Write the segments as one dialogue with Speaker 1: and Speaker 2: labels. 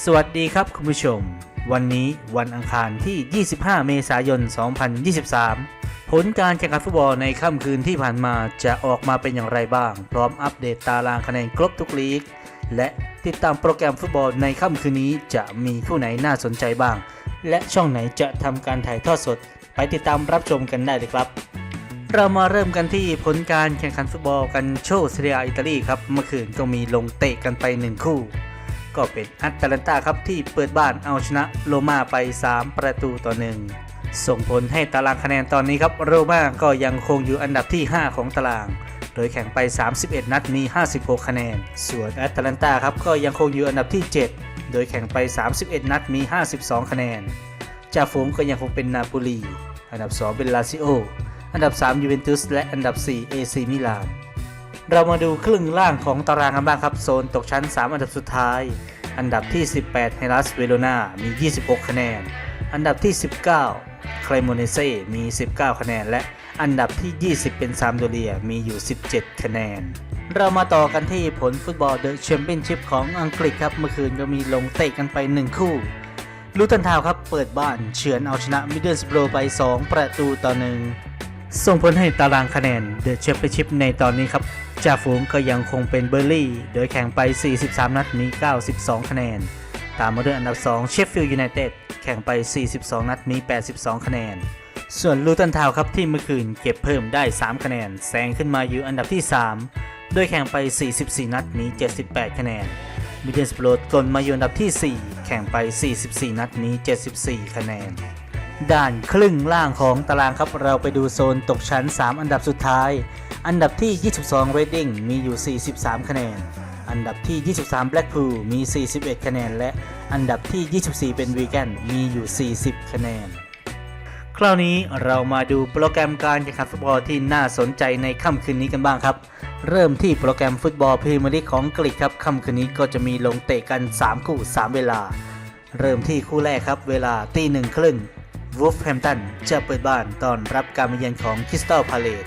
Speaker 1: สวัสดีครับคุณผู้ชม วันนี้วันอังคารที่ 25 เมษายน 2023 ผลการแข่งขันฟุตบอลในค่ำคืนที่ผ่านมาจะออกมาเป็นอย่างไรบ้าง พร้อมอัปเดตตารางคะแนนครบทุกลีก และติดตามโปรแกรมฟุตบอลในค่ำคืนนี้จะมีคู่ไหนน่าสนใจบ้าง และช่องไหนจะทำการถ่ายทอดสด ไปติดตามรับชมกันได้เลยครับ เรามาเริ่มกันที่ผลการแข่งขันฟุตบอลกันโชว์ซีเรียอิตาลีครับ เมื่อคืนก็มีลงเตะกันไป 1 คู่ ก็เป็นอัตแลนตาครับที่เปิดบ้านเอาชนะโรม่าไป 3 ประตูต่อหนึ่งส่งผลให้ตารางคะแนนตอนนี้ครับโรม่าก็ยังคงอยู่อันดับที่ 5 ของตาราง โดยแข่งไป 31 นัดมี 56 คะแนน ส่วนแอตแลนตาครับก็ยังคงอยู่อันดับที่ 7 โดยแข่งไป 31 นัดมี 52 คะแนนจ่าฝูงก็ยังคงเป็นนาโปลี อันดับ 2 เป็นลาซิโอ อันดับ 3 ยูเวนตุส และอันดับ 4 เอซีมิลาน เรามาดูครึ่งล่างของตารางกันบ้างครับ โซนตกชั้น 3 อันดับสุดท้าย อันดับที่ 18เฮลัสเวโรนามี 26 คะแนน อันดับที่ 19 คลโมเนเซมี 19 คะแนน และอันดับที่ 20 เป็นซามโดเรียมีอยู่ 17 คะแนน เรามาต่อกันที่ผลฟุตบอลเดอะแชมเปี้ยนชิพของอังกฤษครับเมื่อคืนก็มีลงเตะกันไป 1 คู่ลูตันทาวครับเปิดบ้านเฉือนเอาชนะมิดเดิลสโบรไป 2 ประตูต่อหนึ่งส่งผลให้ตารางคะแนนเดอะแชมเปี้ยนชิพในตอนนี้ครับ จ่าฝูงก็ยังคงเป็นเบอร์ลี่ โดยแข่งไป 43 นัดมี 92 คะแนน ตามมาด้วยอันดับ 2 เชฟฟิลด์ยูไนเต็ด แข่งไป 42 นัดมี 82 คะแนน ส่วนลูตันทาวครับที่เมื่อคืนเก็บเพิ่มได้ 3 คะแนน แซงขึ้นมาอยู่อันดับที่ 3 โดยแข่งไป 44 นัดมี 78 คะแนนมิดเดิลสโปรดกลนมาอยู่อันดับที่ 4 แข่งไป 44 นัดมี 74 คะแนน ด้านครึ่งล่างของตารางครับเราไปดูโซนตกชั้น 3 อันดับสุดท้าย อันดับที่ 22 Reading มีอยู่ 43 คะแนน อันดับที่ 23 Blackpool มี 41 คะแนน และอันดับที่ 24 เป็น Wigan มีอยู่ 40 คะแนน คราวนี้เรามาดูโปรแกรมการแข่งขันฟุตบอลที่น่าสนใจในค่ำคืนนี้กันบ้างครับ เริ่มที่โปรแกรมฟุตบอลพรีเมียร์ลีกของอังกฤษครับค่ำคืนนี้ก็จะมีลงเตะกัน 3 คู่ 3 เวลา เริ่มที่คู่แรกครับ เวลาตีหนึ่งครึ่งวูฟแฮมตันจะเปิดบ้านต้อนรับการมาเยือนของคริสตัลพาเลต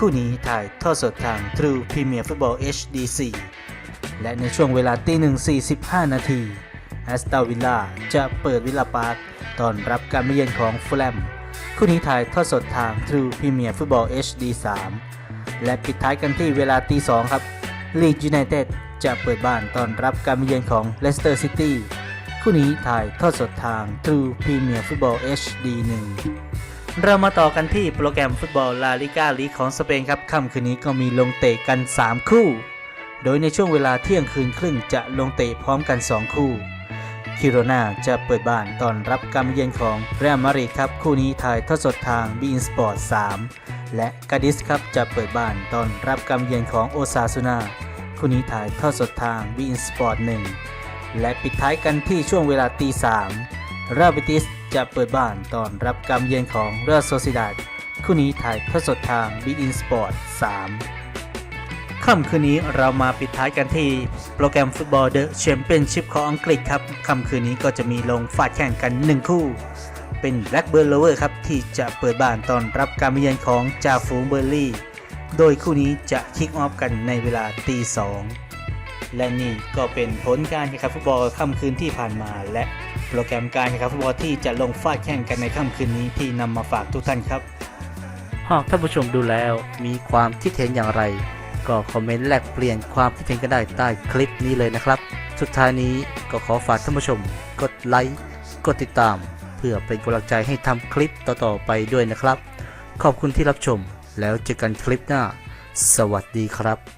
Speaker 1: คู่นี้ถ่ายทอดสดทาง True Premier Football HD4 และในช่วงเวลาตีหนึ่ง45 นาทีแอสตันวิลล่าจะเปิดวิลล่าพาร์คต้อนรับการมาเยือนของฟูลแลมคู่นี้ถ่ายทอดสดทาง True Premier Football HD3 และปิดท้ายกันที่เวลาตี2ครับลีดยูไนเต็ดจะเปิดบ้านต้อนรับการมาเยือนของเลสเตอร์ซิตี้คู่นี้ถ่ายทอดสดทาง True Premier Football HD 1 เรามาต่อกันที่โปรแกรมฟุตบอลลาลิกาลีกของสเปนครับค่ำคืนนี้ก็มีลงเตะกัน 3 คู่ โดยในช่วงเวลาเที่ยงคืนครึ่งจะลงเตะพร้อมกัน 2 คู่คิโรนาจะเปิดบ้านต้อนรับการมเยือนของเรอัลมาดริดครับ คู่นี้ถ่ายทอดสดทาง b ี n สปอร์ต3และกาดิสครับจะเปิดบ้านต้อนรับการมเยือนของโอซาซูนาคู่นี้ถ่ายทอดสดทาง b ี n สปอร์ต1และปิดท้ายกันที่ช่วงเวลาตี3ราบิติส จะเปิดบ้านตอนรับการมเยือนของเรอัลโซซิดาดคู่นี้ถ่ายทอดสดทาง b ี n สปอร์ต3ค่ำคืนนี้เรามาปิดท้ายกันที่โปรแกรมฟุตบอลเดอะแชมเปี้ยนชิพของอังกฤษครับ ค่ำคืนนี้ก็จะมีลงฟาดแข่งกัน 1 คู่ เป็น Blackburn Rovers ครับ ที่จะเปิดบ้านตอนรับการเยือนของจ่าฝูงเบอร์ลี่ โดยคู่นี้จะคิกออฟกันในเวลาตีสอง และนี่ก็เป็นผลการแข่งขันฟุตบอลค่ำคืนที่ผ่านมา และโปรแกรมการแข่งขันฟุตบอลที่จะลงฟาดแข่งกันในค่ำคืนนี้ที่นำมาฝากทุกท่านครับ หากท่านผู้ชมดูแล้วมีความคิดเห็นอย่างไร ก็คอมเมนต์แลกเปลี่ยนความคิดเห็นกันได้ใต้คลิปนี้เลยนะครับ สุดท้ายนี้ก็ขอฝากท่านผู้ชม กดไลค์กดติดตาม เพื่อเป็นกำลังใจให้ทำคลิปต่อๆไปด้วยนะครับ ขอบคุณที่รับชมแล้วเจอกันคลิปหน้า สวัสดีครับ